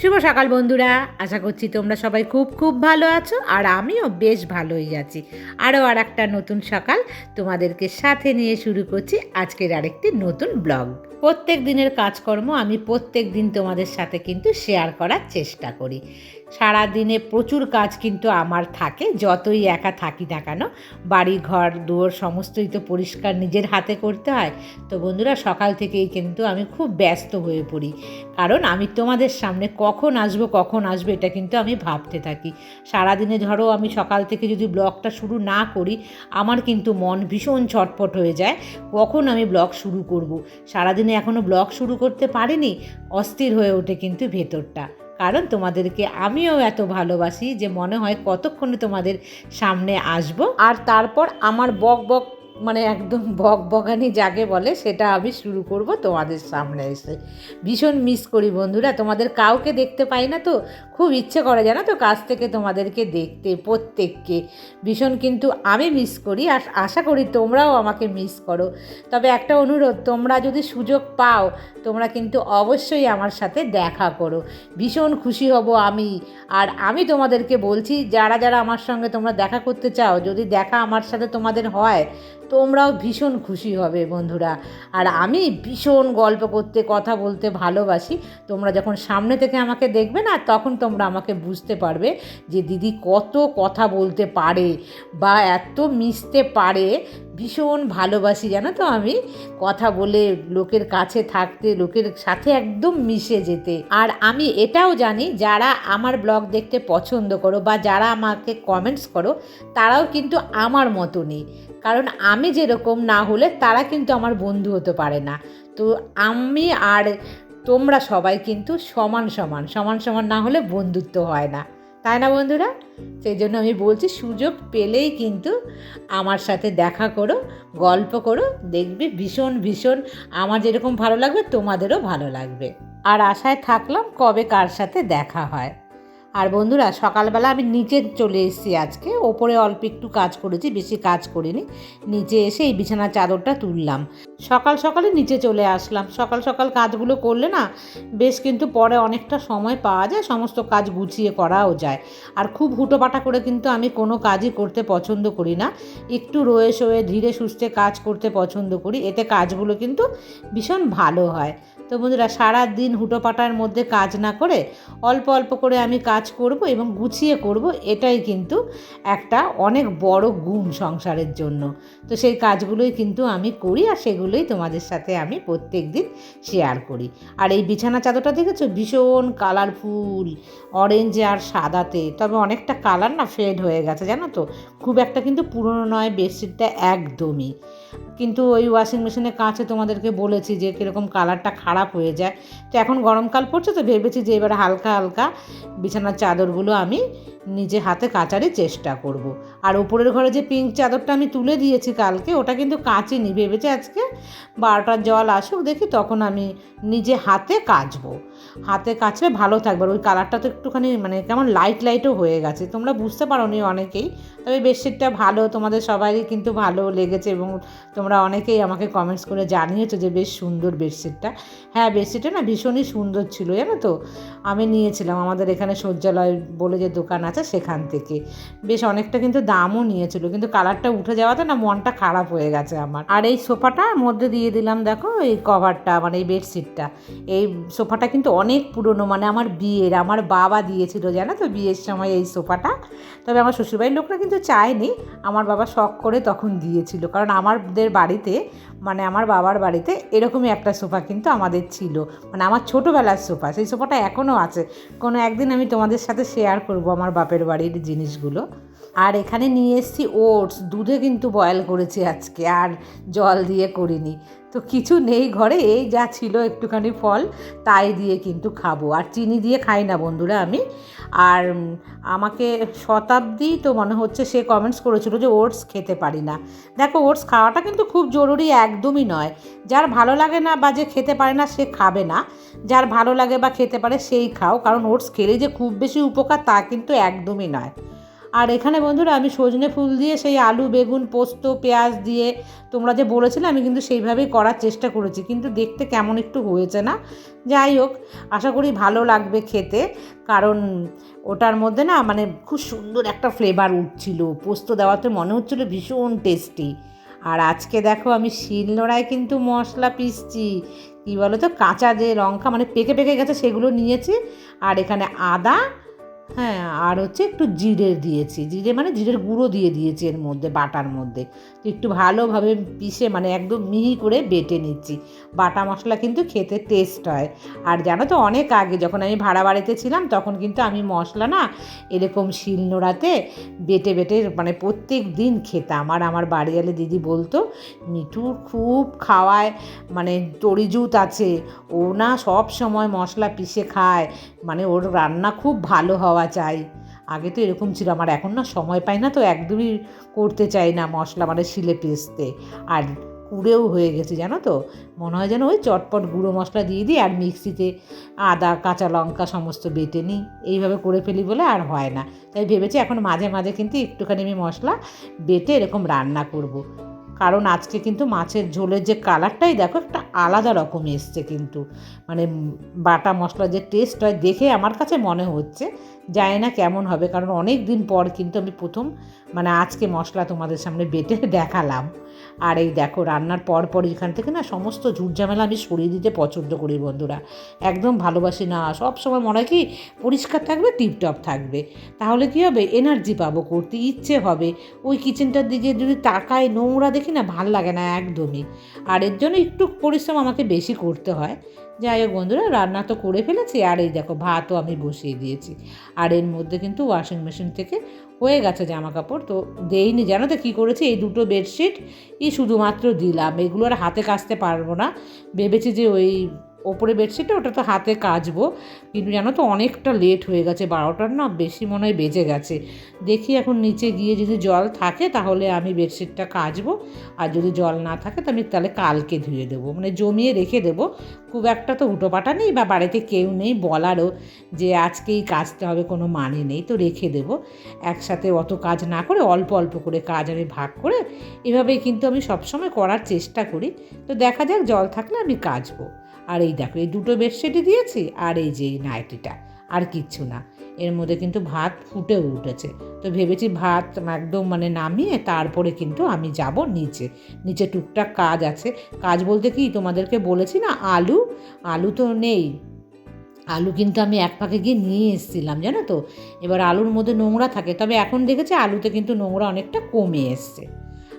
শুভ সকাল বন্ধুরা, আশা করছি তোমরা সবাই খুব খুব ভালো আছো আর আমিও বেশ ভালোই আছি। আরও আর একটা নতুন সকাল তোমাদেরকে সাথে নিয়ে শুরু করছি আজকের আরেকটি নতুন ব্লগ। প্রত্যেক দিনের কাজকর্ম আমি প্রত্যেক দিন তোমাদের সাথে কিন্তু শেয়ার করার চেষ্টা করি। সারা দিনে প্রচুর কাজ কিন্তু আমার থাকে, যতই একা থাকি না কেন। বাড়ি, ঘর, দুয়ার সমস্তই তো পরিষ্কার নিজের হাতে করতে হয়। তো বন্ধুরা, সকাল থেকেই কিন্তু আমি খুব ব্যস্ত হয়ে পড়ি। কারণ আমি তোমাদের সামনে কখন আসব কখন আসব এটা কিন্তু আমি ভাবতে থাকি। সারাদিনে ধরো আমি সকাল থেকে যদি ব্লগটা শুরু না করি, আমার কিন্তু মন ভীষণ ছটপট হয়ে যায়, কখন আমি ব্লগ শুরু করব। সারাদিনে এখনও ব্লগ শুরু করতে পারিনি, অস্থির হয়ে ওঠে কিন্তু ভেতরটা। কারণ তোমাদেরকে আমিও এত ভালোবাসি যে মনে হয় কতক্ষণে তোমাদের সামনে আসব। আর তারপর আমার বক বক মানে একদম বক বগানি যাকে বলে সেটা আমি শুরু করব তোমাদের সামনে এসে। ভীষণ মিস করি বন্ধুরা, তোমাদের কাউকে দেখতে পাই না তো? খুব ইচ্ছে করে জানো তো কাছ থেকে তোমাদেরকে দেখতে, প্রত্যেককে। ভীষণ কিন্তু আমি মিস করি আর আশা করি তোমরাও আমাকে মিস করো। তবে একটা অনুরোধ, তোমরা যদি সুযোগ পাও, তোমরা কিন্তু অবশ্যই আমার সাথে দেখা করো। ভীষণ খুশি হব আমি। আর আমি তোমাদেরকে বলছি, যারা যারা আমার সঙ্গে তোমরা দেখা করতে চাও, যদি দেখা আমার সাথে তোমাদের হয় তোমরাও ভীষণ খুশি হবে বন্ধুরা। আর আমি ভীষণ গল্প করতে, কথা বলতে ভালোবাসি। তোমরা যখন সামনে থেকে আমাকে দেখবে না, তখন তোমরা আমাকে বুঝতে পারবে যে দিদি কত কথা বলতে পারে বা এত মিশতে পারে। ভীষণ ভালোবাসি, জানো তো আমি। কথা বলে লোকের কাছে থাকতে, লোকের সাথে একদম মিশে যেতে। আর আমি এটাও জানি, যারা আমার ব্লগ দেখতে পছন্দ করো বা যারা আমাকে কমেন্টস করো, তারাও কিন্তু আমার মতনই। কারণ আমি যেরকম না হলে তারা কিন্তু আমার বন্ধু হতে পারে না। তো আমি আর তোমরা সবাই কিন্তু সমান সমান সমান সমান না হলে বন্ধুত্ব হয় না। তাই না বন্ধুরা? সেই জন্য আমি বলছি, সুযোগ পেলেই কিন্তু আমার সাথে দেখা করো, গল্প করো, দেখবে ভীষণ ভীষণ আমার যেরকম ভালো লাগবে, তোমাদেরও ভালো লাগবে। আর আশায় থাকলাম কবে কার সাথে দেখা হয়। আর বন্ধুরা, সকালবেলা আমি নিচে চলে এসেছি আজকে। ওপরে অল্প একটু কাজ করেছি, বেশি কাজ করিনি। নিচে এসে এই বিছানার চাদরটা তুললাম। সকাল সকালে নিচে চলে আসলাম। সকাল সকাল কাজগুলো করলে না, বেশ কিন্তু পরে অনেকটা সময় পাওয়া যায়, সমস্ত কাজ গুছিয়ে করাও যায়। আর খুব হুটোপাটা করে কিন্তু আমি কোনো কাজই করতে পছন্দ করি না। একটু রয়ে শোয়ে ধীরে সুস্থে কাজ করতে পছন্দ করি। এতে কাজগুলো কিন্তু ভীষণ ভালো হয়। তো বন্ধুরা সারা দিন হুটোপাটার মধ্যে কাজ না করে অল্প অল্প করে আমি কাজ করব এবং গুছিয়ে করব, এটাই কিন্তু একটা অনেক বড় গুণ সংসারের জন্য। তো সেই কাজগুলোই কিন্তু আমি করি আর সেগুলোই তোমাদের সাথে আমি প্রত্যেক দিন শেয়ার করি। আর এই বিছানা চাদরটা দেখেছ? ভীষণ কালারফুল, অরেঞ্জ আর সাদাতে, তবে অনেকটা কালার না ফেড হয়ে গেছে, জানো তো? খুব একটা কিন্তু পুরনো নয়, বেডশিটটা একদমই। কিন্তু ওই ওয়াশিং মেশিনে কাছে তোমাদেরকে বলেছি যে কীরকম কালারটা খারাপ হয়ে যায়। তো এখন গরমকাল পড়ছে তো ভেবেছি যে এবার হালকা হালকা বিছানার চাদরগুলো আমি নিজে হাতে কাচারই চেষ্টা করব। আর ওপরের ঘরে যে পিঙ্ক চাদরটা আমি তুলে দিয়েছি কালকে, ওটা কিন্তু কাচিনি। ভেবেছি আজকে বারোটার জল আসুক, দেখি তখন আমি নিজে হাতে কাচবো। হাতে কাচলে ভালো থাকবে। আর ওই কালারটা তো একটুখানি মানে কেমন লাইট লাইটও হয়ে গেছে। তোমরা বুঝতে পারো নি অনেকেই, তবে বেডশিটটা ভালো, তোমাদের সবারই কিন্তু ভালো লেগেছে এবং তোমরা অনেকেই আমাকে কমেন্টস করে জানিয়েছো যে বেশ সুন্দর বেডশিটটা হ্যাঁ বেডশিটটা না ভীষণই সুন্দর ছিল, জানো তো? আমি নিয়েছিলাম, আমাদের এখানে শয্যালয় বলে যে দোকান আছে সেখান থেকে। বেশ অনেকটা কিন্তু দামও নিয়েছিল, কিন্তু কালারটা উঠে যাওয়াতে না মনটা খারাপ হয়ে গেছে আমার। আর এই সোফাটার মধ্যে দিয়ে দিলাম, দেখো, এই কভারটা মানে এই বেডশিটটা এই সোফাটা কিন্তু অনেক পুরনো মানে আমার বিয়ের, আমার বাবা দিয়েছিল, জানো তো, বিয়ের সময় এই সোফাটা। তবে আমার শ্বশুরবাড়ির লোকরা কিন্তু চায়নি, আমার বাবা শখ করে তখন দিয়েছিল, কারণ আমাদের বাড়িতে মানে আমার বাবার বাড়িতে এরকমই একটা সোফা কিন্তু আমাদের ছিল। মানে আমার ছোটোবেলার সোফা, সেই সোফাটা এখনও আছে। কোনো একদিন আমি তোমাদের সাথে শেয়ার করব আমার বাপের বাড়ির জিনিসগুলো। আর এখানে নিয়ে এসেছি ওটস, দুধে কিন্তু বয়েল করেছি আজকে, আর জল দিয়ে করিনি। তো কিছু নেই ঘরে, এই যা ছিল একটুখানি ফল, তাই দিয়ে কিন্তু খাব। আর চিনি দিয়ে খাই না বন্ধুরা আমি। আর আমাকে শতাব্দী তো মনে হচ্ছে সে কমেন্টস করেছিল যে ওটস খেতে পারি না। দেখো ওটস খাওয়াটা কিন্তু খুব জরুরি, একদমই নয়। যার ভালো লাগে না বা যে খেতে পারে না সে খাবে না। যার ভালো লাগে বা খেতে পারে সেই খাও, কারণ ওটস খেলে যে খুব বেশি উপকার তা কিন্তু একদমই নয়। আর এখানে বন্ধুরা আমি সজনে ফুল দিয়ে সেই আলু, বেগুন, পোস্ত, পেঁয়াজ দিয়ে তোমরা যে বলেছিলে আমি কিন্তু সেইভাবেই করার চেষ্টা করেছি। কিন্তু দেখতে কেমন একটু হয়েছে না? যাই হোক, আশা করি ভালো লাগবে খেতে। কারণ ওটার মধ্যে না মানে খুব সুন্দর একটা ফ্লেভার উঠছিল। পোস্ত দেওয়াতে মনে হচ্ছিল ভীষণ টেস্টি আর আজকে দেখো আমি শিলনোড়ায় কিন্তু মশলা পিসছি। কী বলো তো কাঁচা যে লঙ্কা মানে পেকে পেকে গেছে সেগুলো নিয়েছি। আর এখানে আদা হ্যাঁ আর হচ্ছে একটু জিরে দিয়েছি। জিরে মানে জিরের গুঁড়ো দিয়ে দিয়েছি এর মধ্যে, বাটার মধ্যে। একটু ভালোভাবে পিষে মানে একদম মিহি করে বেটে নিচ্ছি। বাটা মশলা কিন্তু খেতে টেস্ট হয়। আর জানো তো, অনেক আগে যখন আমি ভাড়া বাড়িতে ছিলাম, তখন কিন্তু আমি মশলা না এরকম শিল নোড়াতে বেটে বেটে মানে প্রত্যেক দিন খেতাম। আর আমার বাড়িওয়ালে দিদি বলতো, মিঠুর খুব খাওয়ায় মানে তরিজুত আছে। ও না সব সময় মশলা পিষে খায়। মানে ওর রান্না খুব ভালো হওয়া চাই আগে তো এরকম ছিল, আমার এখন না সময় পাই না তো একদমই করতে চাই না মশলা মানে শিলে পিসতে আর কুড়েও হয়ে গেছে, জানো তো? মনে হয় যেন ওই চটপট গুঁড়ো মশলা দিয়ে দিই আর মিক্সিতে আদা, কাঁচা লঙ্কা সমস্ত বেটে নিই। এইভাবে করে ফেলি বলে আর হয় না। তাই ভেবেছি এখন মাঝে মাঝে কিন্তু একটুখানি আমি মশলা বেটে এরকম রান্না করব। কারণ আজকে কিন্তু মাছের ঝোলের যে কালারটাই দেখো, একটা আলাদা রকম এসছে কিন্তু। মানে বাটা মশলার যে টেস্ট হয় দেখে আমার কাছে মনে হচ্ছে জানি না কেমন হবে, কারণ অনেক দিন পর কিন্তু আমি প্রথম মানে আজকে মশলা তোমাদের সামনে বেটে দেখালাম। আর এই দেখো, রান্নার পর পর এখান থেকে না সমস্ত ঝুট ঝামেলা আমি সরিয়ে দিতে পছন্দ করি বন্ধুরা। একদম ভালোবাসি না, সব সময় মনে হয় কি পরিষ্কার থাকবে, টিপটপ থাকবে। তাহলে কি হবে? এনার্জি পাবো, করতে ইচ্ছে হবে। ওই কিচেনটার দিকে যদি তাকায় নোংরা দেখি না, ভালো লাগে না একদমই। আর এর জন্য একটু পরিশ্রম আমাকে বেশি করতে হয়। যাই হোক বন্ধুরা, রান্না তো করে ফেলেছি, আর এই দেখো ভাতও আমি বসিয়ে দিয়েছি। আর এর মধ্যে কিন্তু ওয়াশিং মেশিন থেকে হয়ে গেছে জামা কাপড় তো দেইনি, জানো তো কী করেছি? এই দুটো বেডশিট ই শুধুমাত্র দিলাম। এগুলো আর হাতে কাচতে পারব না। ভেবেছি যে ওই ওপরে বেডশিটটা ওটা তো হাতে কাচবো। কিন্তু জানো তো, অনেকটা লেট হয়ে গেছে, বারোটার না বেশি মনে হয় বেজে গেছে। দেখি এখন নিচে গিয়ে যদি জল থাকে, তাহলে আমি বেডশিটটা কাচবো। আর যদি জল না থাকে, তো আমি তাহলে কালকে ধুয়ে দেবো। মানে জমিয়ে রেখে দেবো। খুব একটা তো হুটোপাটা নেই, বা বাড়িতে কেউ নেই, বলারও যে আজকেই কাচতে হবে কোনো মানে নেই, তো রেখে দেবো। একসাথে অত কাজ না করে, অল্প অল্প করে কাজ আমি ভাগ করে, এভাবেই কিন্তু আমি সবসময় করার চেষ্টা করি। তো দেখা যাক, জল থাকলে আমি কাচবো। আর এই দেখো, এই দুটো বেডশিটই দিয়েছি আর এই যে নাইটিটা, আর কিচ্ছু না। এর মধ্যে কিন্তু ভাত ফুটেও উঠেছে। তো ভেবেছি ভাত একদম মানে নামিয়ে তারপরে কিন্তু আমি যাব নিচে। নিচে টুকটাক কাজ আছে। কাজ বলতে কি, তোমাদেরকে বলেছি না, আলু আলু তো নেই। আলু কিন্তু আমি এক পাকে গিয়ে নিয়ে এসেছিলাম, জানো তো? এবার আলুর মধ্যে নোংরা থাকে। তবে এখন দেখেছি আলুতে কিন্তু নোংরা অনেকটা কমে এসছে।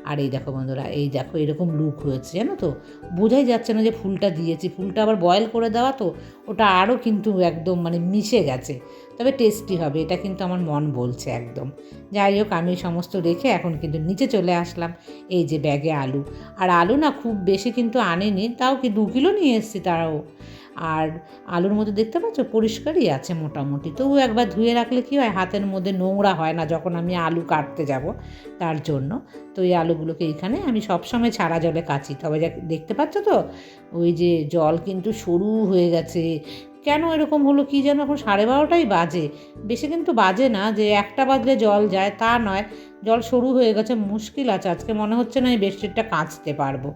আর এই দেখো বন্ধুরা, এই দেখো এরকম লুক হয়েছে জানো তো? বোঝাই যাচ্ছে না যে ফুলটা দিয়েছি, ফুলটা আবার বয়েল করে দেওয়া তো, ওটা আরও কিন্তু একদম মানে মিশে গেছে। তবে টেস্টি হবে, এটা কিন্তু আমার মন বলছে একদম। যাই হোক, আমি সমস্ত রেখে এখন কিন্তু নিচে চলে আসলাম, এই যে ব্যাগে আলু। আর আলু না খুব বেশি কিন্তু আনেনি, তাও কি দু কিলো নিয়ে এসেছি তারাও আর আলুর মধ্যে দেখতে পাচ্ছ? পরিষ্কারই আছে মোটামুটি। তবু একবার ধুয়ে রাখলে কী হয়? হাতের মধ্যে নোংরা হয় না যখন আমি আলু কাটতে যাব তার জন্য। তো এই আলুগুলোকে এইখানে আমি সবসময় ছাড়া জলে কাচি। তবে যা দেখতে পাচ্ছ তো? ওই যে জল কিন্তু সরু হয়ে গেছে। কেন এরকম হলো কি যেন? এখন সাড়ে বারোটাই বাজে। বেশি কিন্তু বাজে না যে একটা বাজলে জল যায়, তা নয়। জল সরু হয়ে গেছে, মুশকিল আছে। আজকে মনে হচ্ছে না এই বেডশিটটা কাচতে পারব।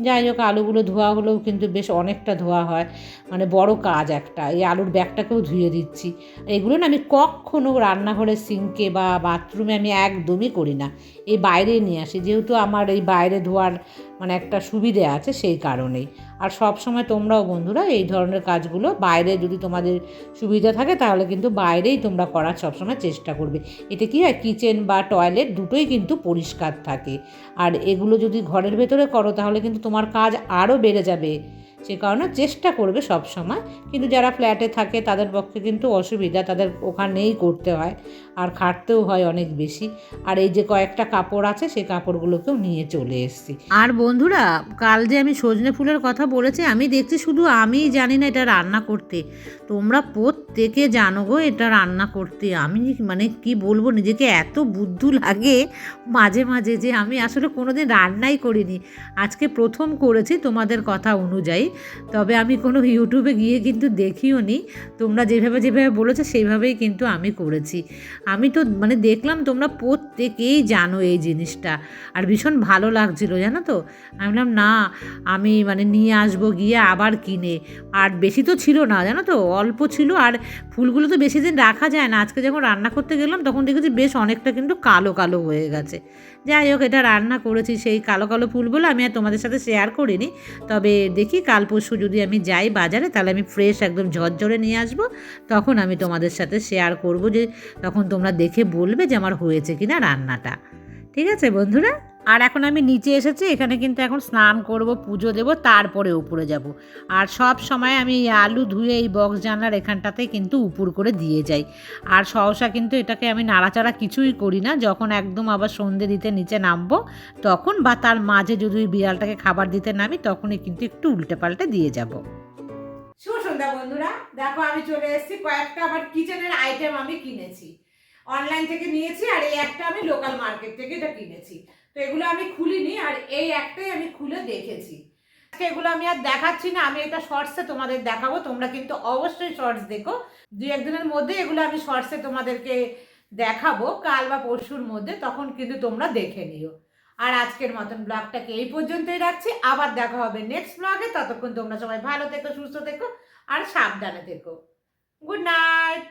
যাই হোক, আলুগুলো ধোয়া হলেও কিন্তু বেশ অনেকটা ধোয়া হয়। মানে বড় কাজ একটা। এই আলুর ব্যাগটাকেও ধুয়ে দিচ্ছি। এগুলো না আমি কখনও রান্নাঘরের সিঙ্কে বা বাথরুমে আমি একদমই করি না। এই বাইরে নিয়ে আসি। যেহেতু আমার এই বাইরে ধোয়ার মানে একটা সুবিধে আছে সেই কারণেই। আর সব সময় তোমরাও বন্ধুরা এই ধরনের কাজগুলো বাইরে যদি তোমাদের সুবিধা থাকে, তাহলে কিন্তু বাইরেই তোমরা করার সবসময় চেষ্টা করবে। এতে কী হয় কিচেন বা টয়লেট দুটোই কিন্তু পরিষ্কার থাকে। আর এগুলো যদি ঘরের ভেতরে করো, তাহলে কিন্তু তোমার কাজ আরও বেড়ে যাবে। সে কারণে চেষ্টা করবে সব সময়। কিন্তু যারা ফ্ল্যাটে থাকে, তাদের পক্ষে কিন্তু অসুবিধা। তাদের ওখানেই করতে হয়। আর খাটতেও হয় অনেক বেশি। আর এই যে কয়েকটা কাপড় আছে, সেই কাপড়গুলোকেও নিয়ে চলে এসেছি। আর বন্ধুরা, কাল যে আমি সজনে ফুলের কথা বলেছি, আমি দেখছি শুধু আমিই জানি না এটা রান্না করতে। তোমরা প্রত্যেকে জানো গো, এটা রান্না করতে। আমি মানে কি বলব, নিজেকে এত বুদ্ধু লাগে মাঝে মাঝে যে আমি আসলে কোনোদিন রান্নাই করিনি। আজকে প্রথম করেছি তোমাদের কথা অনুযায়ী। তবে আমি কোনো ইউটিউবে গিয়ে কিন্তু দেখিও নি। তোমরা যেভাবে যেভাবে বলেছ, সেইভাবেই কিন্তু আমি করেছি। আমি তো মানে দেখলাম তোমরা প্রত্যেকেই জানো এই জিনিসটা। আর ভীষণ ভালো লাগছিল, জানো তো? আমি বললাম, না, আমি মানে নিয়ে আসব গিয়ে আবার কিনে। আর বেশি তো ছিল না, জানো তো? অল্প ছিল আর ফুলগুলো তো বেশি দিন রাখা যায় না। আজকে যখন রান্না করতে গেলাম, তখন দেখেছি বেশ অনেকটা কিন্তু কালো কালো হয়ে গেছে। যাই হোক, এটা রান্না করেছি সেই কালো কালো ফুলগুলো আমি আর তোমাদের সাথে শেয়ার করিনি। তবে দেখি কাল পরশু যদি আমি যাই বাজারে, তাহলে আমি ফ্রেশ একদম ঝরঝরে নিয়ে আসব। তখন আমি তোমাদের সাথে শেয়ার করব যে, তখন তোমরা দেখে বলবে যে আমার হয়েছে কিনা রান্নাটা। ঠিক আছে বন্ধুরা? আর এখন আমি নিচে এসেছি, এখানে কিন্তু এখন স্নান করব, পুজো দেব, তারপরে উপরে যাব। আর সব সময় আমি আলু ধুয়ে এই বক্স জানলার এখানটাতে কিন্তু উপর করে দিয়ে যাই। আর সহসা কিন্তু এটাকে আমি নাড়াচাড়া কিছুই করি না, যখন একদম আবার সন্ধে দিতে নিচে নামবো, তখন বা তার মাঝে যদি ওই বিড়ালটাকে খাবার দিতে নামি, তখনই কিন্তু একটু উল্টে পাল্টে দিয়ে যাব। বন্ধুরা। দেখো আমি চলে এসেছি, কয়েকটা আবার কিচেনের আইটেম আমি কিনেছি। অনলাইন থেকে নিয়েছি আর এই একটা আমি লোকাল মার্কেট থেকে এটা কিনেছি। তো এগুলো আমি খুলিনি আর এই একটাই আমি খুলে দেখেছি। এগুলো আমি আর দেখাচ্ছি না, আমি এটা শর্টসে তোমাদের দেখাবো, তোমরা কিন্তু অবশ্যই শর্টস দেখো। দুই একদিনের মধ্যে এগুলো আমি শর্টসে তোমাদেরকে দেখাবো, কাল বা পরশুর মধ্যে, তখন কিন্তু তোমরা দেখে নিও। আর আজকের মতন ব্লগটাকে এই পর্যন্তই রাখছি, আবার দেখা হবে নেক্সট ব্লগে ততক্ষণ তোমরা সবাই ভালো থেকো, সুস্থ থেকো, আর সাবধানে থেকো। Good night